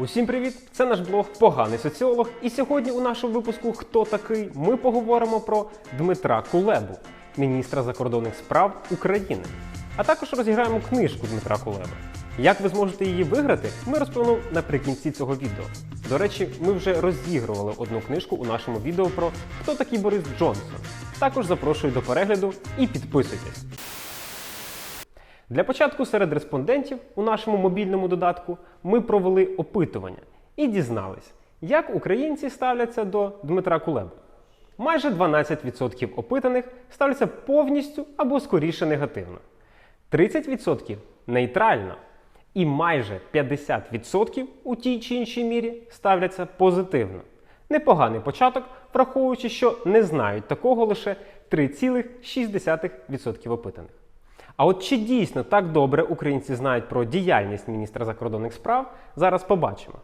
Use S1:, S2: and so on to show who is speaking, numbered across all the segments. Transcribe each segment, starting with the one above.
S1: Усім привіт! Це наш блог Поганий соціолог. І сьогодні у нашому випуску Хто такий? Ми поговоримо про Дмитра Кулебу, міністра закордонних справ України. А також розіграємо книжку Дмитра Кулеби. Як ви зможете її виграти, ми розповімо наприкінці цього відео. До речі, ми вже розігрували одну книжку у нашому відео про хто такий Борис Джонсон. Також запрошую до перегляду і підписуйтесь. Для початку серед респондентів у нашому мобільному додатку ми провели опитування і дізнались, як українці ставляться до Дмитра Кулеби. Майже 12% опитаних ставляться повністю або скоріше негативно, 30% нейтрально, і майже 50% у тій чи іншій мірі ставляться позитивно. Непоганий початок, враховуючи, що не знають такого лише 3,6% опитаних. А от чи дійсно так добре українці знають про діяльність міністра закордонних справ, зараз побачимо.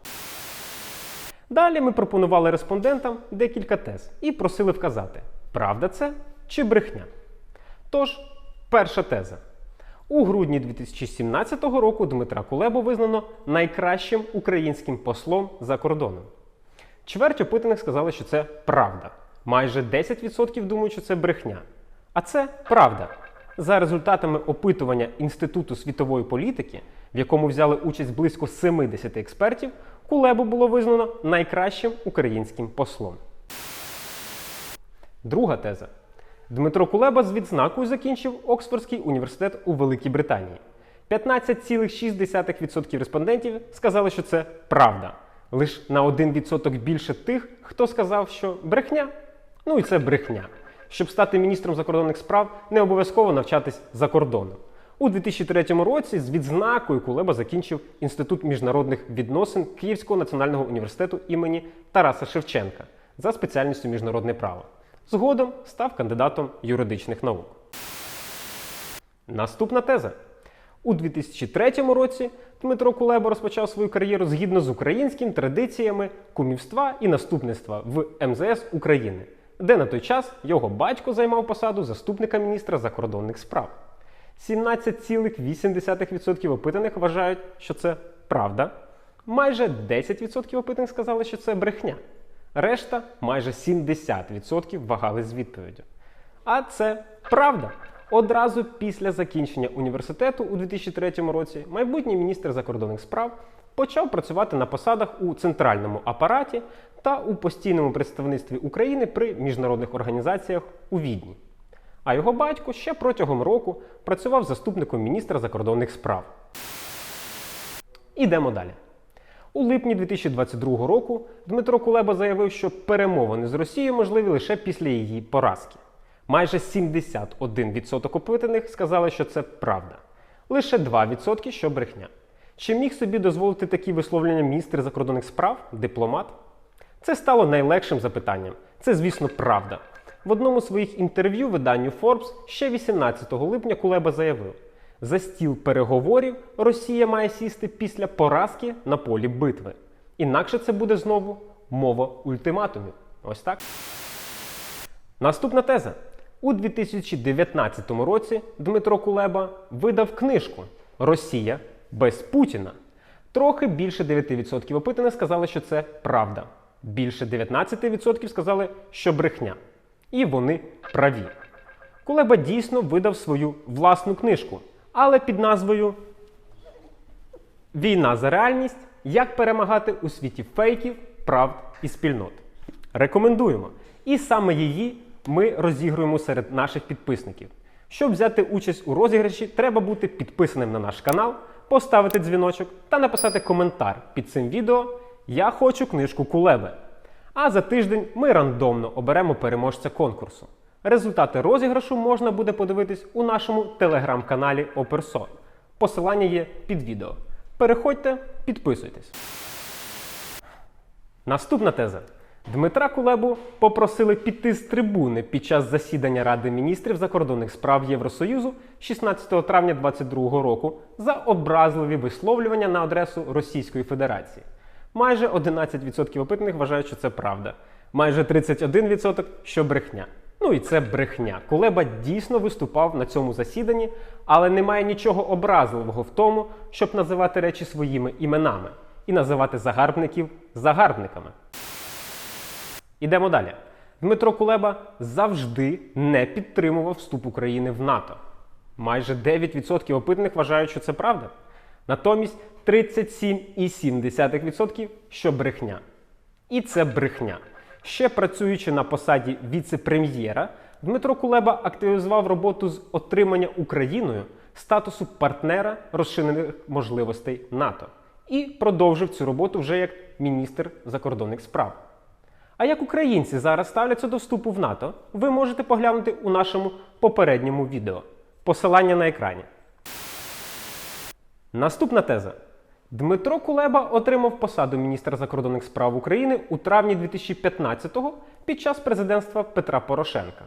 S1: Далі ми пропонували респондентам декілька тез і просили вказати, правда це чи брехня. Тож, перша теза. У грудні 2017 року Дмитра Кулебу визнано найкращим українським послом за кордоном. Чверть опитаних сказали, що це правда. Майже 10% думають, що це брехня. А це правда. За результатами опитування Інституту світової політики, в якому взяли участь близько 70 експертів, Кулебу було визнано найкращим українським послом. Друга теза. Дмитро Кулеба з відзнакою закінчив Оксфордський університет у Великій Британії. 15,6% респондентів сказали, що це правда. Лише на 1% більше тих, хто сказав, що брехня. Ну і це брехня. Щоб стати міністром закордонних справ, не обов'язково навчатись за кордоном. У 2003 році з відзнакою Кулеба закінчив Інститут міжнародних відносин Київського національного університету імені Тараса Шевченка за спеціальністю міжнародне право. Згодом став кандидатом юридичних наук. Наступна теза. У 2003 році Дмитро Кулеба розпочав свою кар'єру згідно з українськими традиціями кумівства і наступництва в МЗС України, де на той час його батько займав посаду заступника міністра закордонних справ. 17,8% опитаних вважають, що це правда. Майже 10% опитаних сказали, що це брехня. Решта, майже 70% вагались з відповіддю. А це правда. Одразу після закінчення університету у 2003 році майбутній міністр закордонних справ почав працювати на посадах у центральному апараті та у постійному представництві України при міжнародних організаціях у Відні. А його батько ще протягом року працював заступником міністра закордонних справ. Ідемо далі. У липні 2022 року Дмитро Кулеба заявив, що перемовини з Росією можливі лише після її поразки. Майже 71% опитаних сказали, що це правда. Лише 2% що брехня. Чи міг собі дозволити такі висловлення міністр закордонних справ, дипломат? Це стало найлегшим запитанням. Це, звісно, правда. В одному з своїх інтерв'ю виданню Forbes ще 18 липня Кулеба заявив: за стіл переговорів Росія має сісти після поразки на полі битви. Інакше це буде знову мова ультиматумів. Ось так. Наступна теза. У 2019 році Дмитро Кулеба видав книжку Росія без Путіна. Трохи більше 9% опитаних сказали, що це правда. Більше 19% сказали, що брехня. І вони праві. Кулеба дійсно видав свою власну книжку, але під назвою Війна за реальність. Як перемагати у світі фейків, правд і спільнот. Рекомендуємо. І саме її ми розігруємо серед наших підписників. Щоб взяти участь у розіграші, треба бути підписаним на наш канал, поставити дзвіночок та написати коментар під цим відео Я хочу книжку Кулеби. А за тиждень ми рандомно оберемо переможця конкурсу. Результати розіграшу можна буде подивитись у нашому телеграм-каналі Оперсон. Посилання є під відео. Переходьте, підписуйтесь. Наступна теза. Дмитра Кулебу попросили піти з трибуни під час засідання Ради міністрів закордонних справ Євросоюзу 16 травня 2022 року за образливі висловлювання на адресу Російської Федерації. Майже 11% опитаних вважають, що це правда. Майже 31% що брехня. Ну і це брехня. Кулеба дійсно виступав на цьому засіданні, але немає нічого образливого в тому, щоб називати речі своїми іменами. і називати загарбників загарбниками. Ідемо далі. Дмитро Кулеба завжди не підтримував вступ України в НАТО. Майже 9% опитаних вважають, що це правда. Натомість 37,7% що брехня. І це брехня. Ще працюючи на посаді віце-прем'єра, Дмитро Кулеба активізував роботу з отримання Україною статусу партнера розширених можливостей НАТО і продовжив цю роботу вже як міністр закордонних справ. А як українці зараз ставляться до вступу в НАТО, ви можете поглянути у нашому попередньому відео. Посилання на екрані. Наступна теза. Дмитро Кулеба отримав посаду міністра закордонних справ України у травні 2015-го під час президентства Петра Порошенка.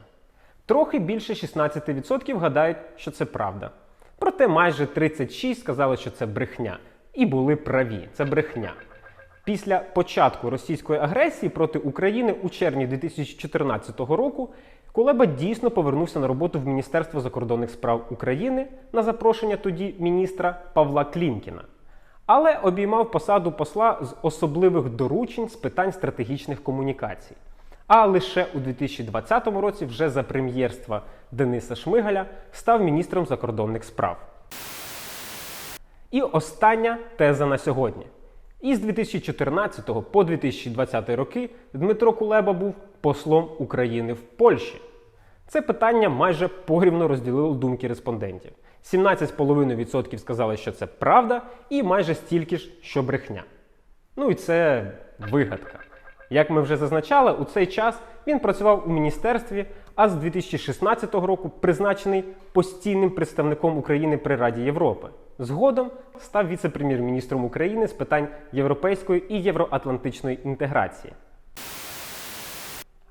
S1: Трохи більше 16% гадають, що це правда. Проте майже 36 сказали, що це брехня. І були праві. Це брехня. Після початку російської агресії проти України у червні 2014 року Кулеба дійсно повернувся на роботу в Міністерство закордонних справ України на запрошення тоді міністра Павла Клімкіна, але обіймав посаду посла з особливих доручень з питань стратегічних комунікацій. А лише у 2020 році, вже за прем'єрства Дениса Шмигаля, став міністром закордонних справ. І остання теза на сьогодні. Із 2014 по 2020 роки Дмитро Кулеба був послом України в Польщі. Це питання майже порівно розділило думки респондентів. 17,5% сказали, що це правда, і майже стільки ж, що брехня. Ну і це вигадка. Як ми вже зазначали, у цей час він працював у міністерстві, а з 2016 року призначений постійним представником України при Раді Європи. Згодом став віце-прем'єр-міністром України з питань європейської і євроатлантичної інтеграції.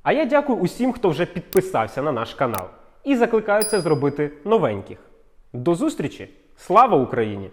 S1: А я дякую усім, хто вже підписався на наш канал і закликаю це зробити новеньких. До зустрічі! Слава Україні!